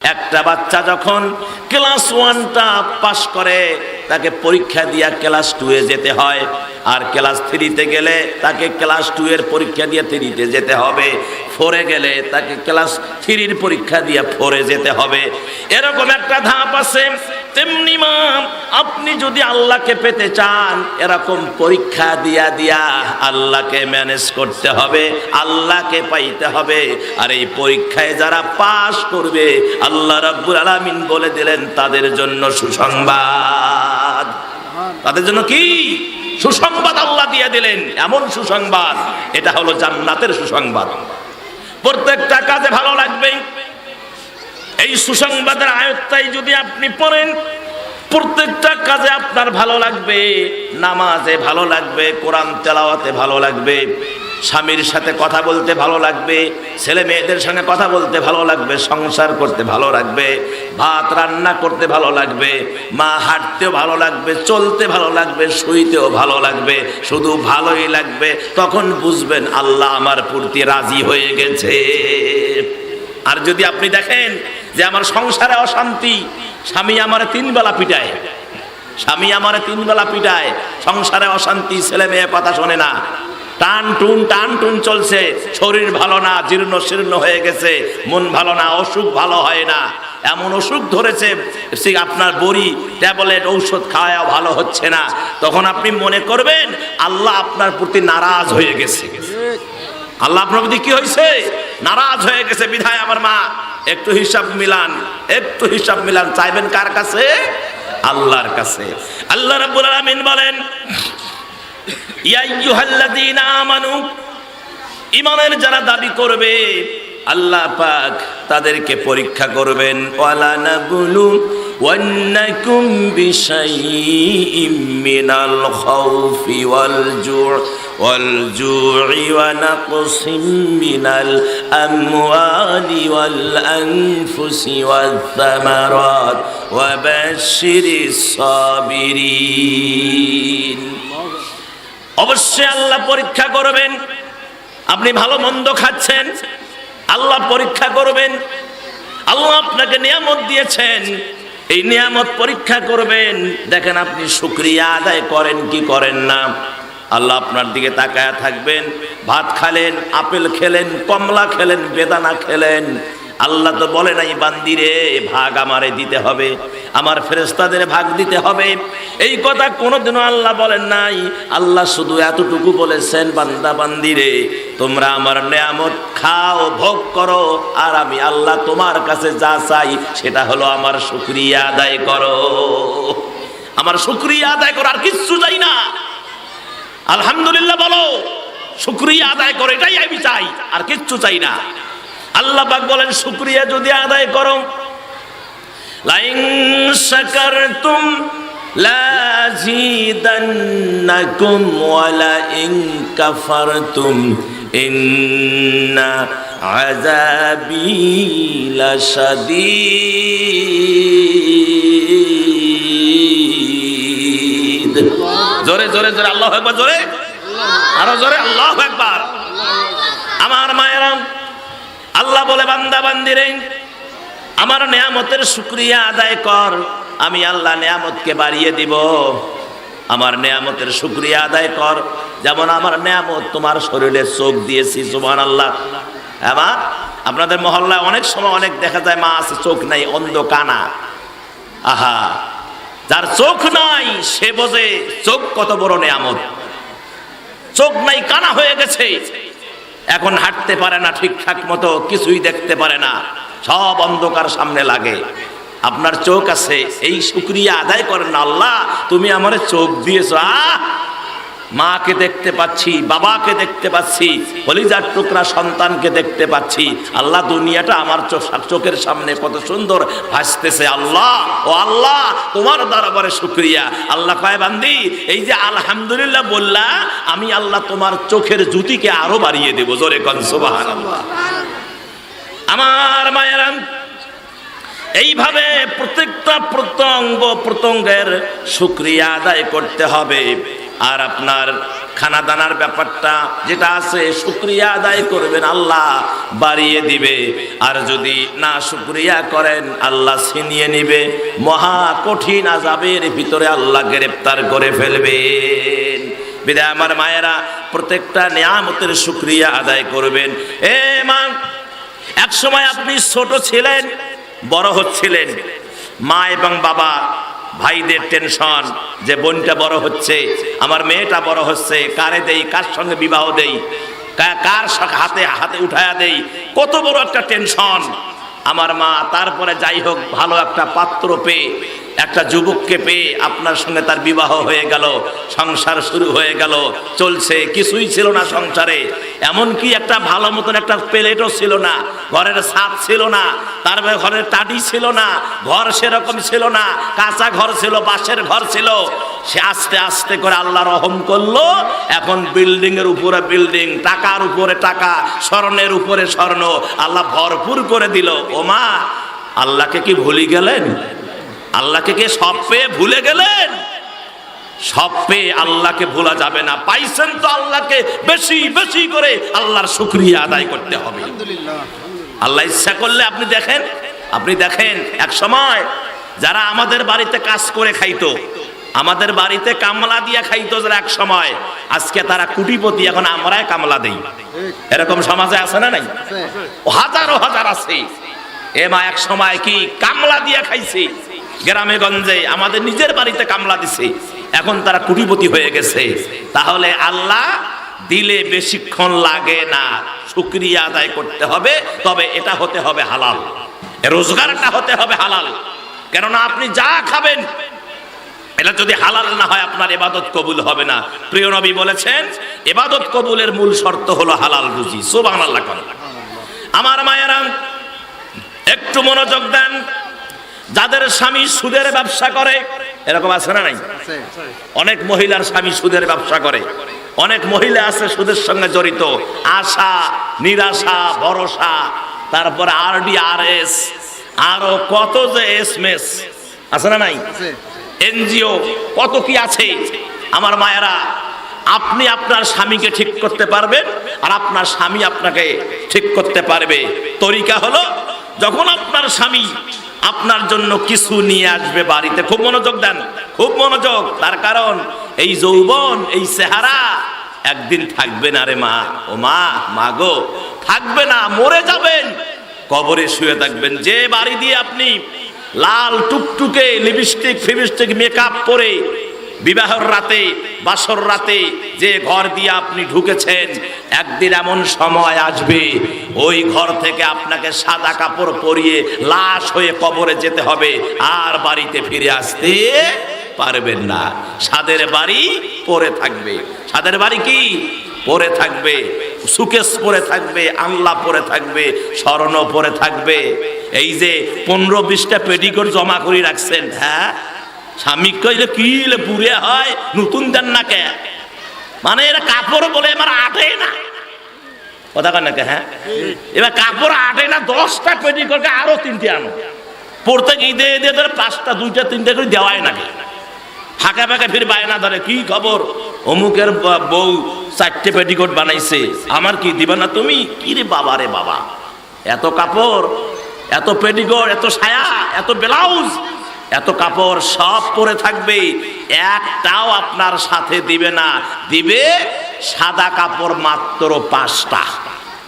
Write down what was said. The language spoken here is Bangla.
একটা বাচ্চা যখন ক্লাস ওয়ানটা পাশ করে তাকে পরীক্ষা দিয়া ক্লাস টুয়ে যেতে হয়। আর ক্লাস থ্রিতে গেলে তাকে ক্লাস টু এর পরীক্ষা দিয়ে থ্রিতে যেতে হবে। ফোরে গেলে তাকে ক্লাস থ্রির পরীক্ষা দিয়ে ফোরে যেতে হবে। এরকম একটা ধাপ আছে। তেমনি মা, আপনি যদি আল্লাহকে পেতে চান, এরকম পরীক্ষা দিয়া দিয়া আল্লাহকে ম্যানেজ করতে হবে, আল্লাহকে পাইতে হবে। আর এই পরীক্ষায় যারা পাশ করবে, আল্লাহ রাব্বুল আলামিন বলে দিলেন, তাদের জন্য সুসংবাদ। তাদের জন্য কি? সুসংবাদ আল্লাহ দিয়ে দিলেন। এমন সুসংবাদ, এটা হলো জান্নাতের সুসংবাদ। প্রত্যেকটা কাজে ভালো লাগবে এই সুসংবাদের আয়ত্তাই যদি আপনি পড়েন, প্রত্যেকটা কাজে আপনার ভালো লাগবে, নামাজে ভালো লাগবে, কোরআন তেলাওয়াতে ভালো লাগবে। স্বামীর সাথে কথা বলতে ভালো লাগবে, ছেলে মেয়েদের সঙ্গে কথা বলতে ভালো লাগবে, সংসার করতে ভালো লাগবে, ভাত রান্না করতে ভালো লাগবে, মা হাঁটতেও ভালো লাগবে, চলতে ভালো লাগবে, শুইতেও ভালো লাগবে, শুধু ভালোই লাগবে, তখন বুঝবেন আল্লাহ আমার প্রতি রাজি হয়ে গেছে। আর যদি আপনি দেখেন যে আমার সংসারে অশান্তি, স্বামী আমার তিন বেলা পিটায়, স্বামী আমার তিন বেলা পিটায়, সংসারে অশান্তি, ছেলে মেয়ে কথা শোনে না টান টুন টান টুন চলছে। শরীর ভালো না, জীর্ণ শীর্ণ হয়ে গেছে। মন ভালো না, অসুখ ভালো হয় না। এমন অসুখ ধরেছে আপনার বড়ি, ট্যাবলেট, ঔষধ খাওয়া ভালো হচ্ছে না। তখন আপনি মনে করবেন, আল্লাহ আপনার প্রতি নারাজ হয়ে গেছে। আল্লাহ আপনার প্রতি কি হয়েছে? নারাজ হয়ে গেছে। বিধায় আমার মা, একটু হিসাব মিলান, একটু হিসাব মিলান। চাইবেন কার কাছে? আল্লাহর কাছে। আল্লাহ রাব্বুল আলামিন বলেন ইমানের যারা দাবি করবে, আল্লাহ পাক তাদেরকে পরীক্ষা করবেন। ওয়ালা নাবুলু ওয়ান্নাকুম বিশাইইম মিনাল খাউফি ওয়াল জু'ই ওয়াল জু'ই ওয়া নাকসিম মিনাল আমওয়ালি ওয়াল আনফুসি ওয়াল থামারাত ওয়া বাশশিরিস সাবিরিন। অবশ্যই আল্লাহ পরীক্ষা করবেন। আপনি ভালো মন্দ খাচ্ছেন, আল্লাহ পরীক্ষা করবেন। আল্লাহ আপনাকে নিয়ামত দিয়েছেন, এই নিয়ামত পরীক্ষা করবেন। দেখেন আপনি শুক্রিয়া আদায় করেন কি করেন না। আল্লাহ আপনার দিকে তাকায়া থাকবেন, ভাত খালেন, আপেল খেলেন, কমলা খেলেন, বেদানা খেলেন। আল্লাহ তো বলে নাই, বান্দিরে, ভাগ আমারে দিতে হবে, আমার ফেরেস্তাদের ভাগ দিতে হবে। এই কথা কোনোদিনও আল্লাহ বলেন নাই। আল্লাহ শুধু এতটুকু বলেছেন, বান্দা, বান্দিরে, তোমরা আমার নেয়ামত খাও, ভোগ করো, আর আমি আল্লাহ তোমার কাছে যা চাই, সেটা হলো আমার শুক্রিয়া আদায় করো। আমার শুক্রিয়া আদায় করো আর কিচ্ছু চাই না। আলহামদুলিল্লাহ বলো, শুক্রিয়া আদায় করো, এটাই আমি চাই, আর কিচ্ছু চাই না। আল্লাহ পাক বলেন, শুক্রিয়া যদি আদায় করো। লাইন শাকারতুম লাজিদান্নাকুম ওয়ালা ইন কাফারতুম, ইন্না আযাবি লাশাদীদ। জোরে জোরে জোরে, আল্লাহু আকবার, জোরে। আরও জোরে, আল্লাহু আকবার। আমার মায়েরা আল্লাহ বলে, বান্দা, বান্দিরে, আমার নেয়ামতের শুক্রিয়া আদায় কর। আমি আল্লাহ নেয়ামতকে বাড়িয়ে দিব। আমার নেয়ামতের শুক্রিয়া আদায় কর। যেমন আমার নেয়ামত তোমার শরীরে চোখ দিয়েছি সুমান আল্লাহ আমার আপনাদের মহল্লায় অনেক সময় অনেক দেখা যায়, মা আছে, চোখ নাই, অন্ধ কানা। আহা, যার চোখ নাই, সে বোঝে চোখ কত বড় নেয়ামত। চোখ নাই, কানা হয়ে গেছে। এখন হাঁটতে পারে না ঠিকঠাক মতো, কিছুই দেখতে পারে না। সব অন্ধকার সামনে লাগে। আপনার চোখ আছে, এই শুক্রিয়া আদায় করেন আল্লাহ, তুমি আমার চোখ দিয়েছ, আহ! মাকে দেখতে পাচ্ছি, বাবাকে দেখতে পাচ্ছি, হলিজার টুকরা সন্তানকে দেখতে পাচ্ছি। আল্লাহ দুনিয়াটা আমার চোখের সামনে কত সুন্দর ভাসতেছে আল্লাহ, ও আল্লাহ, তোমার দরবারে শুক্রিয়া। আল্লাহ কয়, বান্দি, এই যে আলহামদুলিল্লাহ বললা, আমি আল্লাহ তোমার চোখের জুতিকে আরও বাড়িয়ে দেবো। জোরে কনসবাহান আমার মায়েরাম, এইভাবে প্রত্যেকটা প্রত্যঙ্গ প্রত্যঙ্গের শুক্রিয়া আদায় করতে হবে। আর আপনার খানা দানার ব্যাপারটা যেটা আছে, শুক্রিয়া আদায় করবেন, আল্লাহ বাড়িয়ে দিবে। আর যদি না শুক্রিয়া করেন, আল্লাহ ছিনিয়ে নিবে। মহা কঠিন আজাবের ভিতরে আল্লাহ গ্রেপ্তার করে ফেলবেন। বিদায় আমার মায়েরা, প্রত্যেকটা নিয়ামতের শুক্রিয়া আদায় করবেন। এ মা এক সময় আপনি ছোট ছিলেন, বড় হচ্ছিলেন। মা এবং বাবা ভাইদের টেনশন যে বোনটা বড় হচ্ছে, আমার মেয়েটা বড় হচ্ছে, কারে দেই, কার সঙ্গে বিবাহ দেই কার হাতে হাতে উঠায়া দেই, কত বড় একটা টেনশন। আমার মা, তারপরে যাই হোক, ভালো একটা পাত্র পেয়ে একটা যুবককে পেয়ে আপনার সঙ্গে তার বিবাহ হয়ে গেল, সংসার শুরু হয়ে গেল, চলছে, কিছুই ছিল না সংসারে। এমনকি একটা ভালো মতন একটা প্লেটও ছিল না, ঘরের ছাদ ছিল না তারপরে ঘরের টাটি ছিল না, ঘর সেরকম ছিল না, কাঁচা ঘর ছিল, বাঁশের ঘর ছিল। সে আস্তে আস্তে করে আল্লাহ রহম করল, এখন বিল্ডিং এর উপরে বিল্ডিং, টাকার উপরে টাকা, স্বর্ণের উপরে স্বর্ণ, আল্লাহ ভরপুর করে দিল। ও মা আল্লাহকে কি ভুলি গেলেন? আল্লাহকে কি সব পেয়ে ভুলে গেলেন? সব পেয়ে আল্লাহকে ভোলা যাবে না। পাইছেন তো আল্লাহকে বেশি বেশি করে আল্লাহর শুক্রিয়া আদায় করতে হবে। আল্লাহ ইচ্ছা করলে আপনি দেখেন আপনি দেখেন এক সময় যারা আমাদের বাড়িতে কাজ করে খাইতো আমাদের বাড়িতে কামলা দিয়া খাইতো যারা এক সময় আজকে তারা কুটিপতি এখন আমরাই কামলা দেই। এরকম সমাজে আছে না নাই? হাজারো হাজার আছে। এ মা এক সময় কি কামলা দিয়া খাইছে? গ্রামে গঞ্জে আমাদের নিজের বাড়িতে কামলা দিছে। এখন তারা কুটিপতি হয়ে গেছে। তাহলে আল্লাহ দিলে বেশিক্ষণ লাগে না। শুক্রিয়া আদায় করতে হবে, তবে এটা হতে হবে হালাল। রোজগারটা হতে হবে হালাল। কেননা আপনি যা খাবেন, এটা যদি হালাল না হয় আপনার এবাদত কবুল হবে না। প্রিয় নবী বলেছেন, এবাদত কবুলের মূল শর্ত হলো হালাল রুজি সুবাহ আল্লাহ আমার মায়েরা, একটু মনোযোগ দেন। যাদের স্বামী সুদের ব্যবসা করে এরকম আছে না নাই? অনেক মহিলার স্বামী সুদের ব্যবসা করে অনেক মহিলা আছে সুদের সঙ্গে জড়িত আশা নিরাশা ভরসা তারপরে আর ডি আর এস আরও কত যে এস মেস আছে না নাই? এনজিও কত কি আছে? আমার মায়েরা আপনি আপনার স্বামীকে ঠিক করতে পারবেন আর আপনার স্বামী আপনাকে ঠিক করতে পারবে। তরিকা হলো যখন আপনার স্বামী আপনার জন্য কিছু নিয়ে আসবে বাড়িতে। খুব মনোযোগ দেন, খুব মনোযোগ। তার কারণ, এই যৌবন, এই চেহারা একদিন থাকবে না রে মা। ও মা মা গো, থাকবে না, মরে যাবেন। কবরে শুয়ে থাকবেন। যে বাড়ি দিয়ে আপনি লাল টুকটুকে, লিপস্টিক ফিপস্টিক মেকআপ করে বিবাহর রাতে, বাসর রাতে যে ঘর দিয়ে আপনি ঢুকেছেন, একদিন এমন সময় আসবে, ওই ঘর থেকে আপনাকে সাদা কাপড় পরিয়ে লাশ হয়ে কবরে যেতে হবে, আর বাড়িতে ফিরে আসতে পারবেন না। সাদের বাড়ি পরে থাকবে। সাদের বাড়ি কি? পরে থাকবে, সুকেশ পরে থাকবে আংলা পরে থাকবে, স্বর্ণ পরে থাকবে। এই যে পনেরো বিশটা পেটিকোট জমা করে রাখছেন হ্যাঁ? স্বামী কইলে, কি লে পুরে হয়? নতুন দেন না কে? মানে এরা কাপড় বলে এবার আটে না। কথা কয় না কে হ্যাঁ? এবার কাপড় আটে না, দশটা পেটিকোটকে আরও তিনটে আনো। পড়তে ঈদে ঈদে ধরে পাঁচটা, দুইটা, তিনটা করে দেওয়াই নাকি ফাঁকা ফাঁকা ফির বায়না ধরে, কি খবর? অমুকের বউ চারটে পেটিকোট বানাইছে। আমার কি দিবে না তুমি? কি রে বাবা রে বাবা? এত কাপড়, এত পেটিকোট এত সায়া এত ব্লাউজ এত কাপড় সব পরে থাকবে, একটাও আপনার সাথে দিবে না। দিবে সাদা কাপড় মাত্র পাঁচটা।